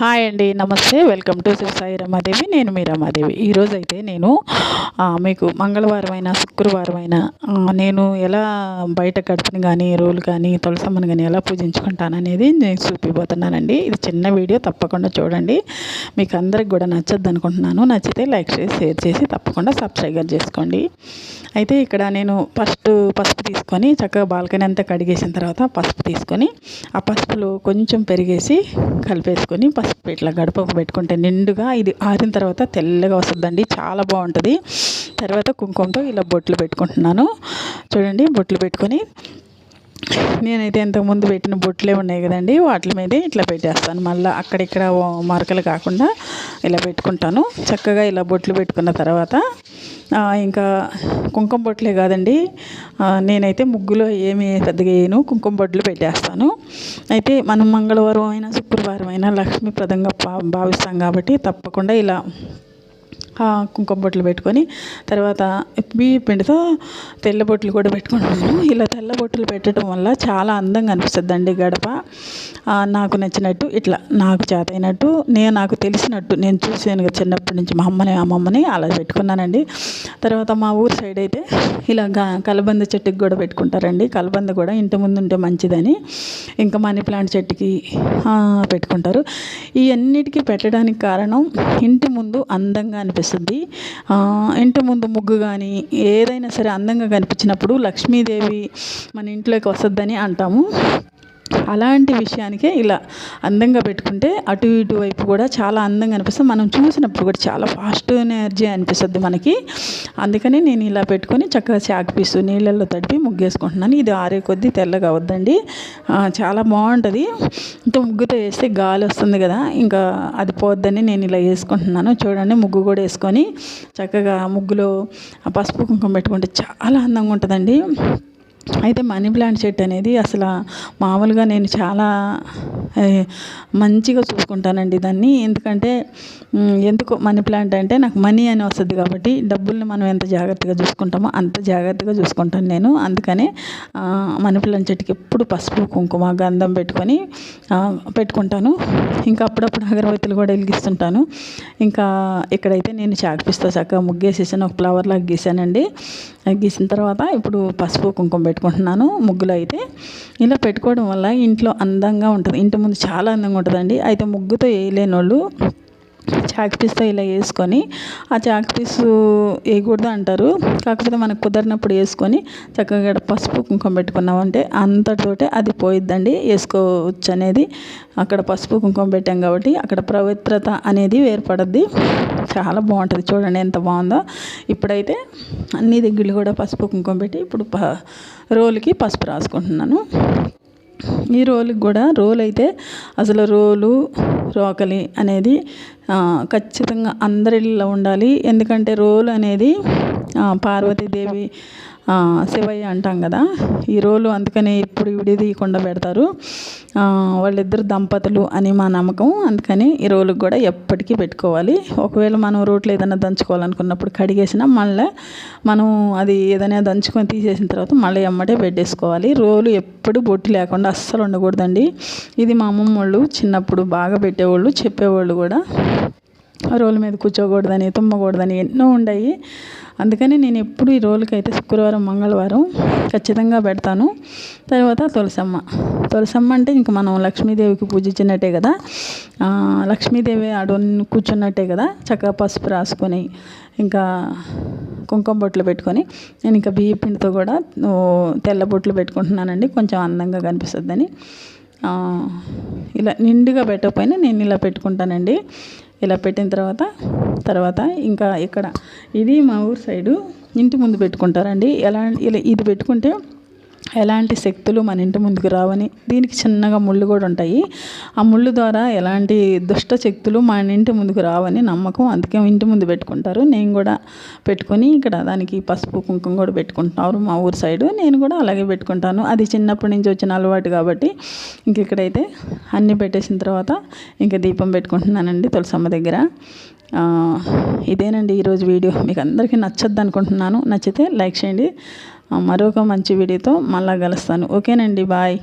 Hi అండి నమస్తే. Welcome to Shri Sai Ramadevi నేను మీ రమాదేవి ఈరోజు అయితే నేను మీకు మంగళవారం అయినా శుక్రవారం అయినా నేను ఎలా బయట గడపని కానీ రోలు కానీ తులసమ్మని కానీ ఎలా పూజించుకుంటాననేది నేను చూపిపోతున్నానండి. ఇది చిన్న వీడియో తప్పకుండా చూడండి. మీకు అందరికి కూడా నచ్చద్దు అనుకుంటున్నాను నచ్చితే లైక్ చేసి షేర్ చేసి తప్పకుండా సబ్స్క్రైబర్ చేసుకోండి. అయితే ఇక్కడ నేను ఫస్ట్ పసుపు తీసుకొని చక్కగా బాల్కనీ అంతా కడిగేసిన తర్వాత పసుపు తీసుకొని ఆ పసుపులో కొంచెం పెరిగేసి కలిపేసుకొని పసుపు ఇట్లా గడపకు పెట్టుకుంటే నిండుగా ఇది ఆరిన తర్వాత తెల్లగా వస్తుందండి. చాలా బాగుంటుంది. తర్వాత కుంకుమతో ఇలా బొట్లు పెట్టుకుంటున్నాను. చూడండి బొట్లు పెట్టుకొని నేనైతే ఇంతకుముందు పెట్టిన బొట్లే ఉన్నాయి కదండి వాటి మీద ఇట్లా పెట్టేస్తాను. మళ్ళీ అక్కడిక్కడ మరకలు కాకుండా ఇలా పెట్టుకుంటాను. చక్కగా ఇలా బొట్లు పెట్టుకున్న తర్వాత ఇంకా కుంకుమ బొట్లే కాదండి నేనైతే ముగ్గులో ఏమి పెద్దగా వేయను కుంకుమ బొట్లు పెట్టేస్తాను. అయితే మనం మంగళవారం అయినా శుక్రవారం అయినా లక్ష్మీప్రదంగా భావిస్తాం కాబట్టి తప్పకుండా ఇలా కుంకుమ బొట్లు పెట్టుకొని తర్వాత బియ్య పిండితో తెల్ల బొట్లు కూడా పెట్టుకుంటున్నాను. ఇలా తెల్ల బొట్లు పెట్టడం వల్ల చాలా అందంగా అనిపిస్తుంది అండి గడప. నాకు నచ్చినట్టు ఇట్లా నాకు చేత అయినట్టు నేను నాకు తెలిసినట్టు నేను చూసాను చిన్నప్పటి నుంచి మా అమ్మని అమ్మమ్మని అలా పెట్టుకున్నానండి. తర్వాత మా ఊరు సైడ్ అయితే ఇలా కలబంద చెట్టుకి కూడా పెట్టుకుంటారండి. కలబంద కూడా ఇంటి ముందు ఉంటే మంచిదని. ఇంకా మనీ ప్లాంట్ చెట్టుకి పెట్టుకుంటారు. ఇవన్నిటికీ పెట్టడానికి కారణం ఇంటి ముందు అందంగా అనిపిస్తుంది. కనిపిస్తుంది ఇంటి ముందు ముగ్గు కానీ ఏదైనా సరే అందంగా కనిపించినప్పుడు లక్ష్మీదేవి మన ఇంట్లోకి వస్తుందని అంటాము. అలాంటి విషయానికే ఇలా అందంగా పెట్టుకుంటే అటు ఇటు వైపు కూడా చాలా అందంగా అనిపిస్తుంది. మనం చూసినప్పుడు కూడా చాలా ఫాస్ట్ ఎనర్జీ అనిపిస్తుంది మనకి. అందుకని నేను ఇలా పెట్టుకొని చక్కగా చాక్ పీసు నీళ్ళల్లో తడిపి ముగ్గేసుకుంటున్నాను. ఇది ఆరే కొద్దీ తెల్లగా వద్దండి చాలా బాగుంటుంది. ఇంత ముగ్గుతో వేస్తే గాలి వస్తుంది కదా. ఇంకా అది పోద్దని నేను ఇలా వేసుకుంటున్నాను. చూడండి ముగ్గు కూడా వేసుకొని చక్కగా ముగ్గులో పసుపు కుంకుమ పెట్టుకుంటే చాలా అందంగా ఉంటుందండి. అయితే మనీ ప్లాంట్ చెట్టు అనేది అసలు మామూలుగా నేను చాలా మంచిగా చూసుకుంటానండి దాన్ని. ఎందుకంటే ఎందుకు మనీ ప్లాంట్ అంటే నాకు మనీ అని వస్తుంది కాబట్టి డబ్బుల్ని మనం ఎంత జాగ్రత్తగా చూసుకుంటామో అంత జాగ్రత్తగా చూసుకుంటాను నేను. అందుకనే మనీ ప్లాంట్ చెట్టుకి ఎప్పుడు పసుపు కుంకుమ గంధం పెట్టుకొని పెట్టుకుంటాను. ఇంకా అప్పుడప్పుడు అగరబత్తులు కూడా వెలిగిస్తుంటాను. ఇంకా ఇక్కడైతే నేను చాకిపిస్తా చక్కగా ముగ్గేసేసాను ఒక ఫ్లవర్ లాగా గీసానండి. గీసిన తర్వాత ఇప్పుడు పసుపు కుంకుమ పెట్టుకుంటున్నాను ముగ్గులు అయితే. ఇలా పెట్టుకోవడం వల్ల ఇంట్లో అందంగా ఉంటుంది. ఇంటి ముందు చాలా అందంగా ఉంటుందండి. అయితే ముగ్గుతో వేయలేని వాళ్ళు చాక్ పీస్తో ఇలా వేసుకొని ఆ చాక్ పీస్ వేయకూడదు అంటారు. కాకపోతే మనకు కుదరినప్పుడు వేసుకొని చక్కగా పసుపు కుంకుమ పెట్టుకున్నామంటే అంతటితోటే అది పోయిద్దండి. వేసుకోవచ్చు అనేది అక్కడ పసుపు కుంకుమ పెట్టాం కాబట్టి అక్కడ పవిత్రత అనేది ఏర్పడద్ది. చాలా బాగుంటుంది చూడండి ఎంత బాగుందో. ఇప్పుడైతే అన్ని దగ్గరలు కూడా పసుపు కుంకుమ పెట్టి ఇప్పుడు ప రోలుకి పసుపు రాసుకుంటున్నాను. ఈ రోలుకి కూడా రోలు అయితే అసలు రోలు రోకలి అనేది ఖచ్చితంగా అందరిలో ఉండాలి. ఎందుకంటే రోలు అనేది పార్వతీదేవి శివయ్య అంటాం కదా. ఈ రోలు అందుకని ఇప్పుడు విడిదీయకుండా పెడతారు. వాళ్ళిద్దరు దంపతులు అని మా నమ్మకం. అందుకని ఈ కూడా ఎప్పటికీ పెట్టుకోవాలి. ఒకవేళ మనం రోట్లో ఏదైనా దంచుకోవాలనుకున్నప్పుడు కడిగేసినా మళ్ళీ మనం అది ఏదైనా దంచుకొని తీసేసిన తర్వాత మళ్ళీ ఎమ్మటే పెట్టేసుకోవాలి. రోలు ఎప్పుడు బొట్టు లేకుండా అస్సలు ఉండకూడదండి. ఇది మా అమ్మమ్మ వాళ్ళు చిన్నప్పుడు బాగా పెట్టేవాళ్ళు చెప్పేవాళ్ళు కూడా. రోల్ మీద కూర్చోకూడదని తుమ్మకూడదని ఎన్నో ఉన్నాయి అందుకని నేను ఎప్పుడు ఈ రోజుకైతే శుక్రవారం మంగళవారం ఖచ్చితంగా పెడతాను. తర్వాత తులసమ్మ. తులసమ్మ అంటే ఇంక మనం లక్ష్మీదేవికి పూజించినట్టే కదా. లక్ష్మీదేవి ఆడు కూర్చున్నట్టే కదా. చక్కగా పసుపు రాసుకొని ఇంకా కుంకుమ బొట్లు పెట్టుకొని నేను ఇంకా బియ్య పిండితో కూడా తెల్ల బొట్లు పెట్టుకుంటున్నానండి. కొంచెం అందంగా కనిపిస్తుందని. ఇలా నిండుగా పెట్టకపోయినా నేను ఇలా పెట్టుకుంటానండి. ఇలా పెట్టిన తర్వాత తర్వాత ఇంకా ఇక్కడ ఇది మా ఊరు సైడు ఇంటి ముందు పెట్టుకుంటారండి. ఎలా ఇలా ఇది పెట్టుకుంటే ఎలాంటి శక్తులు మన ఇంటి ముందుకు రావని దీనికి చిన్నగా ముళ్ళు కూడా ఉంటాయి. ఆ ముళ్ళు ద్వారా ఎలాంటి దుష్ట శక్తులు మన ఇంటి ముందుకు రావని నమ్మకం అందుకే ఇంటి ముందు పెట్టుకుంటారు. నేను కూడా పెట్టుకొని ఇక్కడ దానికి పసుపు కుంకుమ కూడా పెట్టుకుంటున్నారు మా ఊరు సైడు. నేను కూడా అలాగే పెట్టుకుంటాను. అది చిన్నప్పటి నుంచి వచ్చిన అలవాటు కాబట్టి ఇంక ఇక్కడైతే అన్నీ పెట్టేసిన తర్వాత ఇంకా దీపం పెట్టుకుంటున్నానండి తులసమ్మ దగ్గర. ఇదేనండి ఈరోజు వీడియో. మీకు అందరికీ నచ్చద్దు అనుకుంటున్నాను నచ్చితే లైక్ చేయండి. మరొక మంచి వీడియోతో మళ్ళా కలుస్తాను. ఓకేనండి బాయ్.